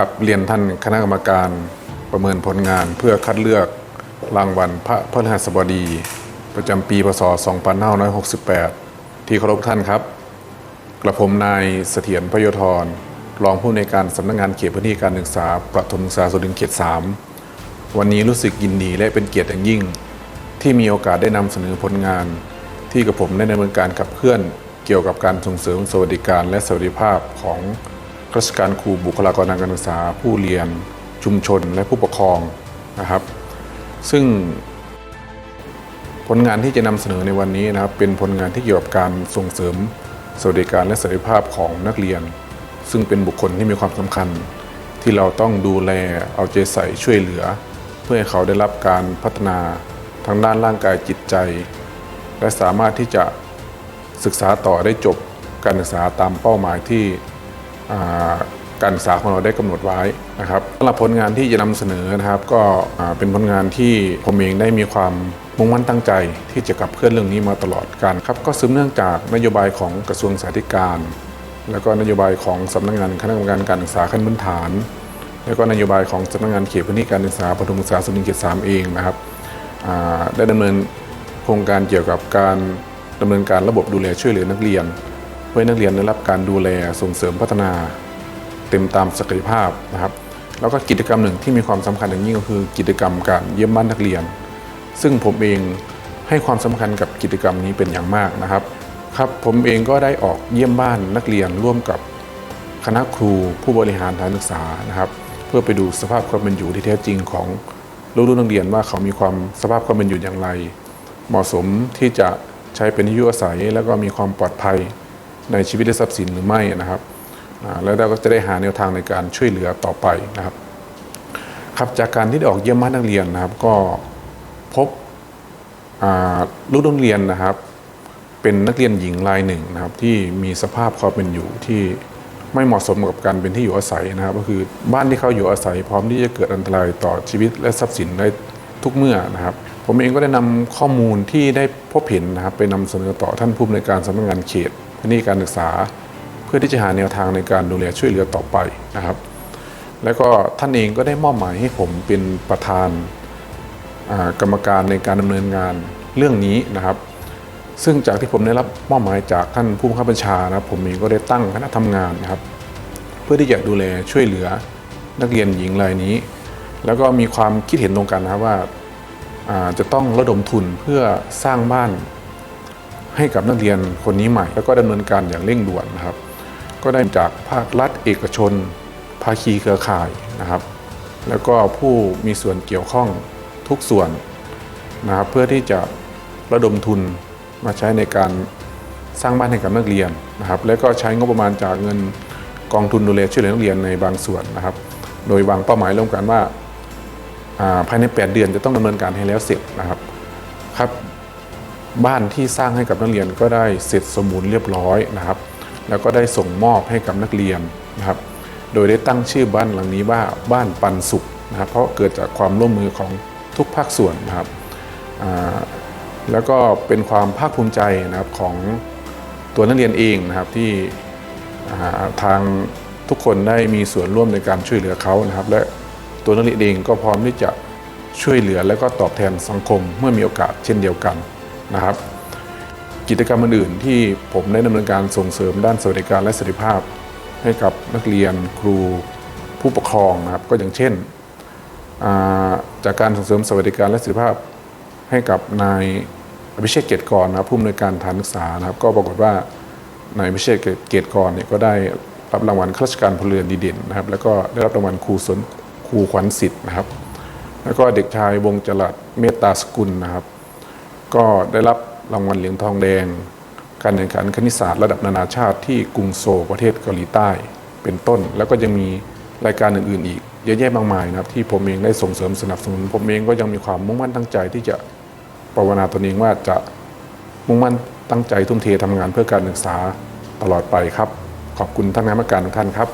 ครับเรียนท่านคณะกรรมการประเมินผลงานเพื่อคัดเลือกรางวัลพระพฤหัสบดี ประจำปีพศ 2568 ที่เคารพท่านครับ กระผมนายเสถียรพโยธรรองผู้ในการสำนักงานเขตพื้นที่การศึกษาประถมศึกษาสุรินทร์เขต 3 วันนี้รู้สึกยินดีและเป็นเกียรติอย่างยิ่ง ที่มีโอกาสได้นำเสนอผลงาน ที่กระผมได้ดำเนินการขับเคลื่อนเกี่ยวกับการส่งเสริมสวัสดิการและสวัสดิภาพของ ราชการครูบุคลากรทางการศึกษา ผู้เรียนชุมชนและผู้ปกครองนะครับ ซึ่งผลงานที่จะนำเสนอในวันนี้นะครับ เป็นผลงานที่เกี่ยวกับการส่งเสริมสวัสดิการและศักยภาพของนักเรียน ซึ่งเป็นบุคคลที่มีความสำคัญ ที่เราต้องดูแลเอาใจใส่ช่วยเหลือ เพื่อให้เขาได้รับการพัฒนาทางด้านร่างกายจิตใจ และสามารถที่จะศึกษาต่อได้จบการศึกษาตามเป้าหมายที่ การศึกษาของเราได้กำหนดไว้นะครับสำหรับผลงานที่จะนำเสนอนะครับ ก็เป็นผลงานที่ผมเองได้มีความมุ่งมั่นตั้งใจที่จะขับเคลื่อนเรื่องนี้มาตลอดการครับก็สืบเนื่องจากนโยบายของกระทรวงสาธารณการ แล้วก็นโยบายของสำนักงานคณะกรรมการการศึกษาขั้นพื้นฐาน แล้วก็นโยบายของสำนักงานเขตพื้นที่การศึกษาปฐมศึกษาสุรินทร์เขตสามเองนะครับได้ดำเนินโครงการเกี่ยวกับการดำเนินการระบบดูแลช่วยเหลือนักเรียน พื่อนักเรียนได้รับการดูแลส่งเสริมพัฒนาเต็มตามศักยภาพนะครับ แล้วก็กิจกรรมหนึ่งที่มีความสำคัญอย่างยิ่งก็คือกิจกรรมการเยี่ยมบ้านนักเรียน ซึ่งผมเองให้ความสำคัญกับกิจกรรมนี้เป็นอย่างมากนะครับครับผมเองก็ได้ออกเยี่ยมบ้านนักเรียนร่วมกับคณะครูผู้บริหารฐานศึกษานะครับ เพื่อไปดูสภาพความเป็นอยู่ที่แท้จริงของลูกๆนักเรียนว่าเขามีความสภาพความเป็นอยู่อย่างไร เหมาะสมที่จะใช้เป็นที่อยู่อาศัย แล้วก็มีความปลอดภัย ในชีวิตและทรัพย์สินหรือไม่นะครับแล้วเราก็จะได้หาแนวทางในการช่วยเหลือต่อไปนะครับครับจากการที่ได้ออกเยี่ยมบ้านนักเรียนนะครับ ก็พบลูกนักเรียนนะครับ เป็นนักเรียนหญิงรายหนึ่งนะครับ ที่มีสภาพความเป็นอยู่ที่ไม่เหมาะสมกับการเป็นที่อยู่อาศัยนะครับ ก็คือบ้านที่เขาอยู่อาศัย พร้อมที่จะเกิดอันตรายต่อชีวิตและทรัพย์สินได้ทุกเมื่อนะครับ ผมเองก็ได้นำข้อมูลที่ได้พบเห็นนะครับ ไปนำเสนอต่อท่านผู้อำนวยการสำนักงานเขต นที่การศึกษาเพื่อที่จะหาแนวทางในการดูแลช่วยเหลือต่อไปนะครับ แล้วก็ท่านเองก็ได้มอบหมายให้ผมเป็นประธานกรรมการในการดำเนินงานเรื่องนี้นะครับ ซึ่งจากที่ผมได้รับมอบหมายจากท่านผู้บังคับบัญชานะครับผมเองก็ได้ตั้งคณะทำงานนะครับ เพื่อที่จะดูแลช่วยเหลือนักเรียนหญิงรายนี้ แล้วก็มีความคิดเห็นตรงกันนะครับว่าจะต้องระดมทุนเพื่อสร้างบ้าน ให้กับนักเรียนคนนี้ใหม่ แล้วก็ดำเนินการอย่างเร่งด่วนนะครับ ก็ได้จากภาครัฐเอกชน ภาคีเครือข่ายนะครับ แล้วก็ผู้มีส่วนเกี่ยวข้องทุกส่วนนะครับเพื่อที่จะระดมทุนมาใช้ในการสร้างบ้านให้กับนักเรียนนะครับ แล้วก็ใช้งบประมาณจากเงินกองทุนดูแลช่วยเหลือนักเรียนในบางส่วนนะครับ โดยวางเป้าหมายร่วมกันว่าภายใน 8 เดือนจะต้องดำเนินการให้แล้วเสร็จนะครับครับ บ้านที่สร้างให้กับนักเรียนก็ได้เสร็จสมบูรณ์เรียบร้อยนะครับ แล้วก็ได้ส่งมอบให้กับนักเรียนนะครับ โดยได้ตั้งชื่อบ้านหลังนี้ว่าบ้านปันสุขนะครับ เพราะเกิดจากความร่วมมือของทุกภาคส่วนนะครับแล้วก็เป็นความภาคภูมิใจนะครับของตัวนักเรียนเองนะครับที่ทางทุกคนได้มีส่วนร่วมในการช่วยเหลือเขานะครับ และตัวนักเรียนเองก็พร้อมที่จะช่วยเหลือและก็ตอบแทนสังคมเมื่อมีโอกาสเช่นเดียวกัน นะครับ กิจกรรมอื่นๆที่ผมได้ดำเนินการส่งเสริมด้านสวัสดิการและสวัสดิภาพ ให้กับนักเรียนครูผู้ปกครองนะครับ ก็อย่างเช่นอ่าจากการส่งเสริมสวัสดิการและสวัสดิภาพให้กับนายอภิเชษฐ์เกยรตกรนะครับผู้อำนวยการฐานศึกษานะครับ ก็ปรากฏว่านายอภิเชษฐ์เกยรตกรเนี่ยก็ได้รับรางวัลข้าราชการพลเรือนดีเด่นนะครับ แล้วก็ได้รับรางวัลครูสนครูขวัญสิทธิ์นะครับ แล้วก็เด็กชายวงจรัดเมตตาสกุลนะครับ ก็ได้รับรางวัลเหรียญทองแดง การแข่งขันคณิตศาสตร์ระดับนานาชาติที่กรุงโซลประเทศเกาหลีใต้ เป็นต้น แล้วก็ยังมีรายการอื่นๆ อีกเยอะแยะมากมายนะครับที่ผมเองได้ส่งเสริมสนับสนุน ผมเองก็ยังมีความมุ่งมั่นตั้งใจที่จะภาวนาตนเองว่าจะมุ่งมั่นตั้งใจทุ่มเททำงานเพื่อการศึกษาตลอดไปครับ ขอบคุณท่านคณะกรรมการทุกท่านครับ